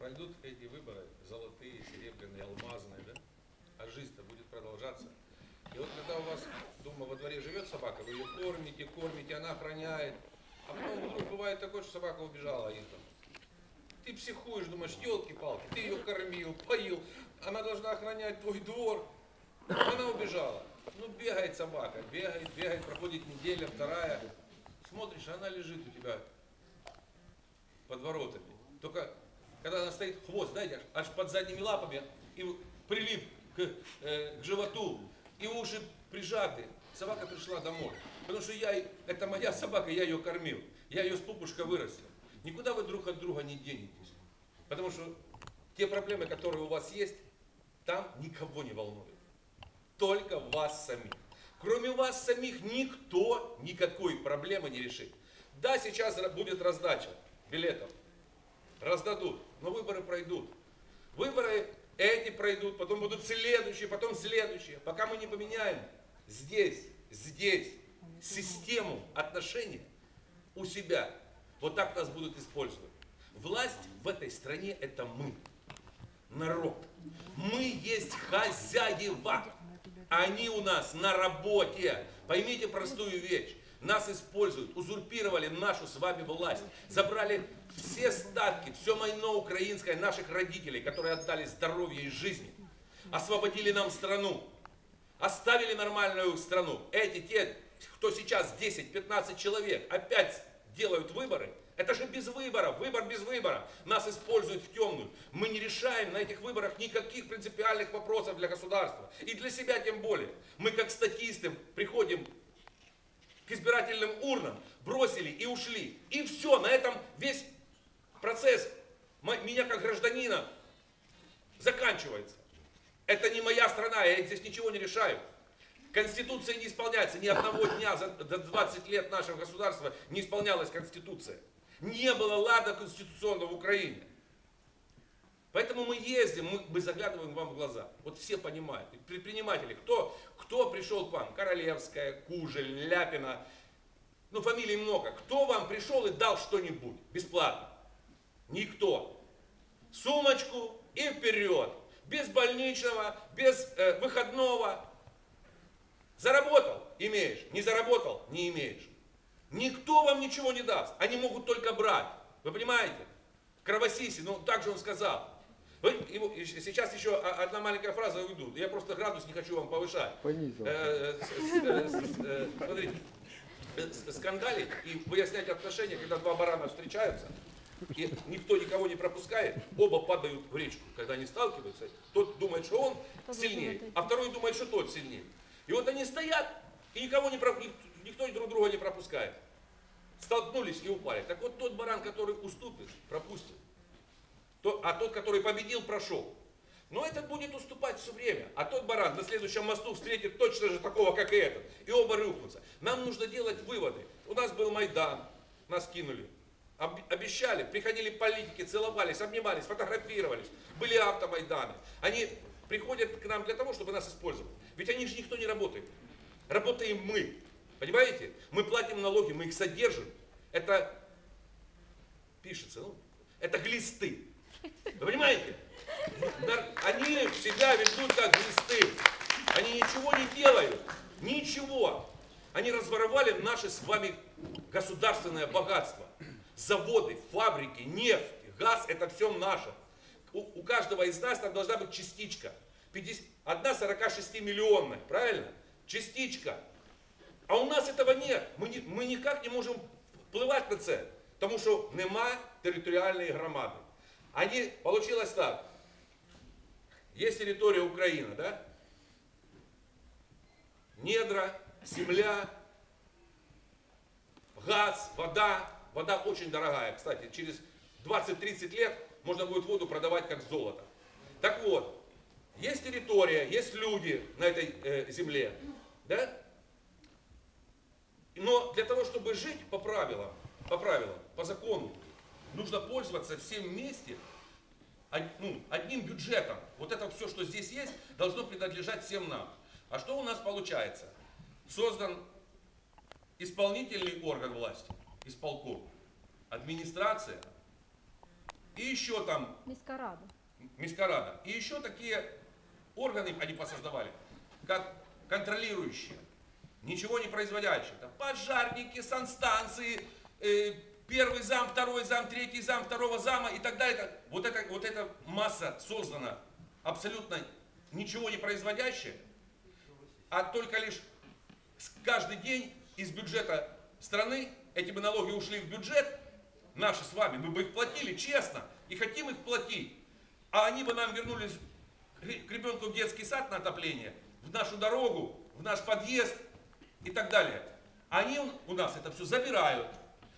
пройдут эти выборы, золотые, серебряные, алмазные, да? А жизнь-то будет продолжаться. И вот когда у вас дома во дворе живет собака, вы ее кормите, кормите, она охраняет. А потом вдруг бывает такое, что собака убежала из дома. Ты психуешь, думаешь, елки-палки, ты ее кормил, поил, она должна охранять твой двор. Она убежала. Ну, бегает собака, бегает, бегает, проходит неделя, вторая. Смотришь, она лежит у тебя под воротами. Только когда она стоит, хвост, знаете, аж под задними лапами и прилип к, э, к животу, и уши прижаты. Собака пришла домой. Потому что я, это моя собака, я ее кормил. Я ее с пупушка вырастил. Никуда вы друг от друга не денетесь. Потому что те проблемы, которые у вас есть, там никого не волнует. Только вас самих. Кроме вас самих никто никакой проблемы не решит. Да, сейчас будет раздача билетов. Раздадут, пройдут. Выборы эти пройдут, потом будут следующие, потом следующие. Пока мы не поменяем здесь, здесь систему отношений у себя, вот так нас будут использовать. Власть в этой стране это мы, народ. Мы есть хозяева. Они у нас на работе. Поймите простую вещь. Нас используют, узурпировали нашу с вами власть, забрали все статки, все майно украинское наших родителей, которые отдали здоровье и жизни, освободили нам страну, оставили нормальную страну. Эти, те, кто сейчас 10-15 человек опять делают выборы, это же без выбора, выбор без выбора. Нас используют в темную. Мы не решаем на этих выборах никаких принципиальных вопросов для государства. И для себя тем более. Мы как статисты приходим к избирательным урнам, бросили и ушли. И все, на этом весь процесс меня как гражданина заканчивается. Это не моя страна, я здесь ничего не решаю. Конституция не исполняется. Ни одного дня за 20 лет нашего государства не исполнялась Конституция. Не было лада конституционного в Украине. Поэтому мы ездим, мы, мы заглядываем вам в глаза. Вот все понимают. Предприниматели, кто, кто пришел к вам? Королевская, Кужель, Ляпина. Ну, фамилий много. Кто вам пришел и дал что-нибудь бесплатно? Никто. Сумочку и вперед. Без больничного, без э, выходного. Заработал – имеешь. Не заработал – не имеешь. Никто вам ничего не даст. Они могут только брать. Вы понимаете? Кровосиси, ну так же он сказал. Вы, сейчас еще одна маленькая фраза уйду. Я просто градус не хочу вам повышать. Понизил. Смотрите, скандалить и выяснять отношения, когда два барана встречаются, и никто никого не пропускает, оба падают в речку. Когда они сталкиваются, тот думает, что он сильнее, а второй думает, что тот сильнее. И вот они стоят, и никого не никто друг друга не пропускает. Столкнулись и упали. Так вот тот баран, который уступит, пропустит. То, а тот, который победил, прошел. Но этот будет уступать все время. А тот баран на следующем мосту встретит точно же такого, как и этот. И оба рухнутся. Нам нужно делать выводы. У нас был Майдан, нас кинули. Об, обещали, приходили политики, целовались, обнимались, фотографировались. Были автомайданы. Они приходят к нам для того, чтобы нас использовать. Ведь они же никто не работает. Работаем мы. Понимаете? Мы платим налоги, мы их содержим. Это пишется, ну, это глисты. Вы понимаете? Они себя ведут как глисты. Они ничего не делают. Ничего. Они разворовали наше с вами государственное богатство. Заводы, фабрики, нефть, газ, это все наше. У, у каждого из нас там должна быть частичка. 50, одна 46 миллионная, правильно? Частичка. А у нас этого нет. Мы, не, мы никак не можем впливати на це, тому що нема територіальної громади. Они, получилось так. Есть территория Украины, да? Недра, земля, газ, вода. Вода очень дорогая, кстати. Через 20-30 лет можно будет воду продавать как золото. Так вот, есть территория, есть люди на этой э, земле, да? Но для того, чтобы жить по правилам, по правилам, по закону, нужно пользоваться всем вместе ну, одним бюджетом. Вот это все, что здесь есть, должно принадлежать всем нам. А что у нас получается? Создан исполнительный орган власти, исполком, администрация и еще там Міська рада. Мискарада. И еще такие органы они посоздавали, как контролирующие, ничего не производящие. Там пожарники, санстанции, э, первый зам, второй зам, третий зам, второго зама и так далее. Вот, это, вот эта масса создана абсолютно ничего не производящая, а только лишь каждый день из бюджета страны эти бы налоги ушли в бюджет, наши с вами, мы бы их платили честно и хотим их платить. А они бы нам вернулись к ребенку в детский сад на отопление, в нашу дорогу, в наш подъезд и так далее. Они у- нас это все забирают.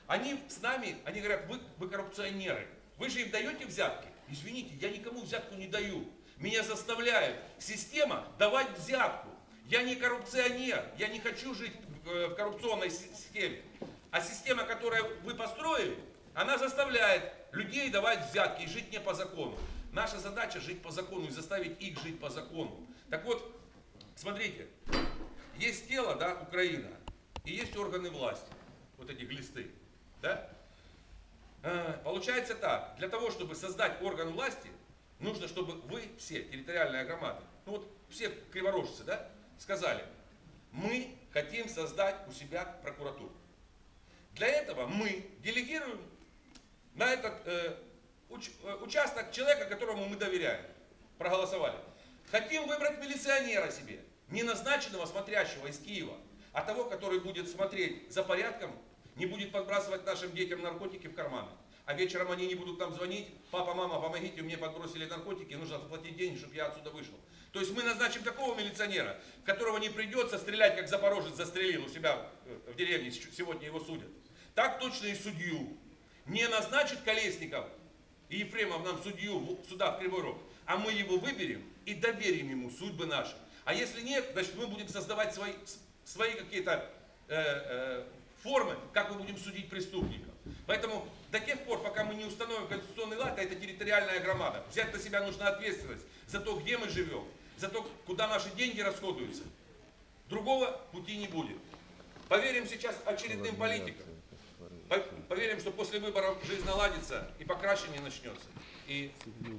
Они с нами, они говорят, вы, вы коррупционеры. Вы же им даете взятки? Извините, я никому взятку не даю. Меня заставляет система давать взятку. Я не коррупционер, я не хочу жить э, в коррупционной схеме. А система, которую вы построили, она заставляет людей давать взятки и жить не по закону. Наша задача жить по закону и заставить их жить по закону. Так вот, смотрите, есть тело, да, Украина, и есть органы власти, вот эти глисты, да? Э, Получается так, для того, чтобы создать орган власти, нужно, чтобы вы все, территориальная громада, ну вот все криворожцы, да, сказали, мы хотим создать у себя прокуратуру. Для этого мы делегируем на этот э, уч- э, участок человека, которому мы доверяем. Проголосовали. Хотим выбрать милиционера себе, не назначенного смотрящего из Киева, а того, который будет смотреть за порядком, не будет подбрасывать нашим детям наркотики в карманы. А вечером они не будут нам звонить, папа, мама, помогите, мне подбросили наркотики, нужно заплатить деньги, чтобы я отсюда вышел. То есть мы назначим такого милиционера, которого не придется стрелять, как Запорожец застрелил у себя э, в деревне, сегодня его судят. Так точно и судью. Не назначит Колесников и Ефремов нам судью сюда, в Кривой Рог, а мы его выберем и доверим ему судьбы наши. А если нет, значит мы будем создавать свои, свои какие-то э, э, формы, как мы будем судить преступников. Поэтому до тех пор, пока мы не установим конституционный лад, а это территориальная громада, взять на себя нужно ответственность за то, где мы живем, за то, куда наши деньги расходуются. Другого пути не будет. Поверим сейчас очередным политикам. По- Поверим, что после выборов жизнь наладится и покращение начнется. И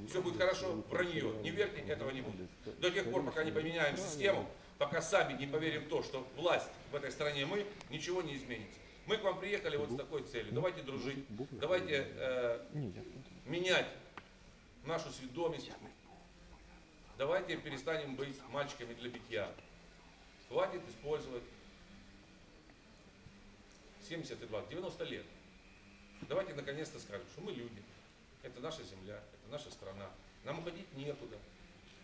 все будет хорошо, вранье. Не верьте, этого не будет. До тех пор, пока не поменяем систему, пока сами не поверим в то, что власть в этой стране мы, ничего не изменится. Мы к вам приехали вот с такой целью. Давайте дружить, давайте э, менять нашу сведомость. Давайте перестанем быть мальчиками для битья. Хватит использовать 72, 90 лет. Давайте наконец-то скажем, что мы люди. Это наша земля, это наша страна. Нам уходить некуда.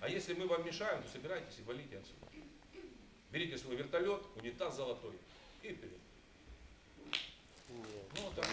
А если мы вам мешаем, то собирайтесь и валите отсюда. Берите свой вертолет, унитаз золотой и вперед. Ну, вот так.